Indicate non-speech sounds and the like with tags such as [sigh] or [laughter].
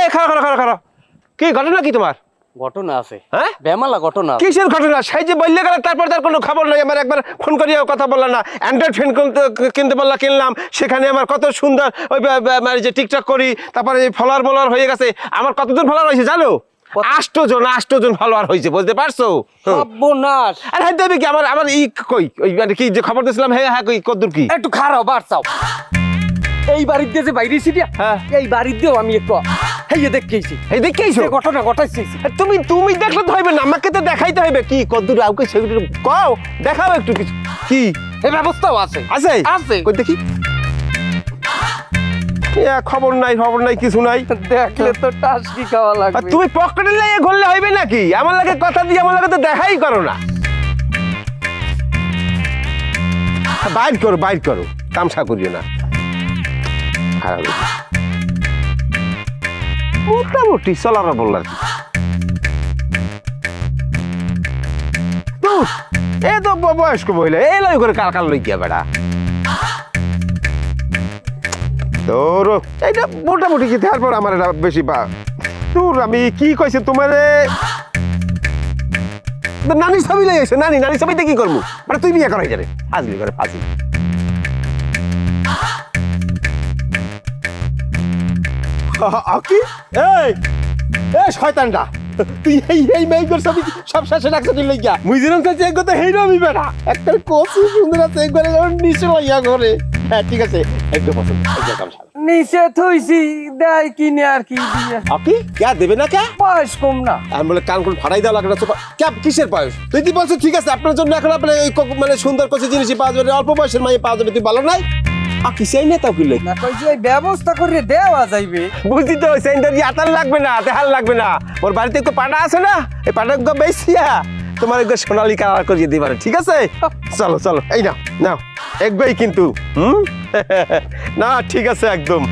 এই খারাপ খারাপ খারাপ কি ঘটনা কি তোমার? ঘটনা আছে। হ্যাঁ? বেমালা ঘটনা কিসের ঘটনা? সেই যে বললে গেলে তারপর তার কোনো খবর নাই। আমার একবার ফোন করিয়ে কথা বললাম না। অ্যান্ড্রয়েড ফোন কিনতে কিনলাম। সেখানে আমার কত সুন্দর ওই মানে যে টিকটক করি তারপরে এই ফলোয়ার হয়ে গেছে। আমার কতজন ফলোয়ার হয়েছে জানো? আষ্টজন আষ্টজন ফলোয়ার হয়েছে বুঝতে পারছ। সর্বনাশ। আর হ্যাঁ দেবে কি আমার আমার ই কই? ওই মানে কি যে খবর দিয়েছিলাম হ্যাঁ হ্যাঁ কই কদ্দুর কি? একটু খারাপ চাও এই বাড়ির দিয়ে যে বাইরে সিটিয়া হ্যাঁ। এই বাড়ির দিয়েও আমি একটু হেয়ে দেখেছি এই দেখেইছো সে ঘটনা ঘটাইছি তুমি তুমি দেখলে তো হইবে না আমাকে তো দেখাইতে হইবে। কি কদ্দুর আউকে সেগুলো কও দেখাও একটু কিছু। কি? এই ব্যবস্থাও আছে। আছে? আছে। কই দেখি। এ, খবর নাই খবর নাই কিছু নাই। দেখলে তো টাসকি খাওয়া আর লাগবে তুমি পকেটে ঘুরলে হইবে নাকি? আমার লাগে কথা দিয়ে আমার লাগে তো দেখাই করো না। বাইর করো বাইর করো। তামসা করিও না। খারাপ। মোটামুটি চলার বলল আর কি এ তো বয়স্ক মহিলা এই লই করে কাল কাল লই গিয়া বেড়া? তোর এইটা মোটামুটি কি তারপর আমার এটা বেশি পা তোর আমি কি কইছে তোমারে? নানি ছবি লেগে গেছে নানি নানি ছবিতে কি করব মানে তুই বিয়ে করাই যাবে। ফাজলি করে ফাজলি। কি? এই! এই শয়তানটা! তুই এই এই মেয়েগুলোর ছবি সব শেষে রাখছে তুই লইয়া মুই যেরকম চাইছি একবার তো হেই রবি বেড়া একটা কচু সুন্দর আছে একবারে যেমন নিচে লইয়া করে হ্যাঁ ঠিক আছে একদম পছন্দ। একদম নিচে থইছি দেয় কিনে আর কি দিয়ে। আপনি কে? দেবে না কে? বয়স কম না। আমি বলে কান কোন ফাটাই দেওয়া লাগল ক্যাব কিসের বয়স? তুই তুই বলছো ঠিক আছে আপনার জন্য এখন আপনার মানে সুন্দর কিছু জিনিসই পাওয়া যাবে অল্প বয়সের মাইয়ে পাওয়া যাবে তুই ভালো নাই? আর কিসেই না তাও কিনলে না কই যে ব্যবস্থা করে দেওয়া যাইবে। বুঝলি তো সেন্টার দিয়ে আতাল লাগবে না তেহাল লাগবে না। ওর বাড়িতে একটু পাটা আছে না? এই পাটা বেশিয়া তোমার একটু সোনালি কালার করিয়ে দিবার ঠিক আছে? চলো চলো এই না নাও। কিন্তু হুম? [laughs] না ঠিক আছে একদম।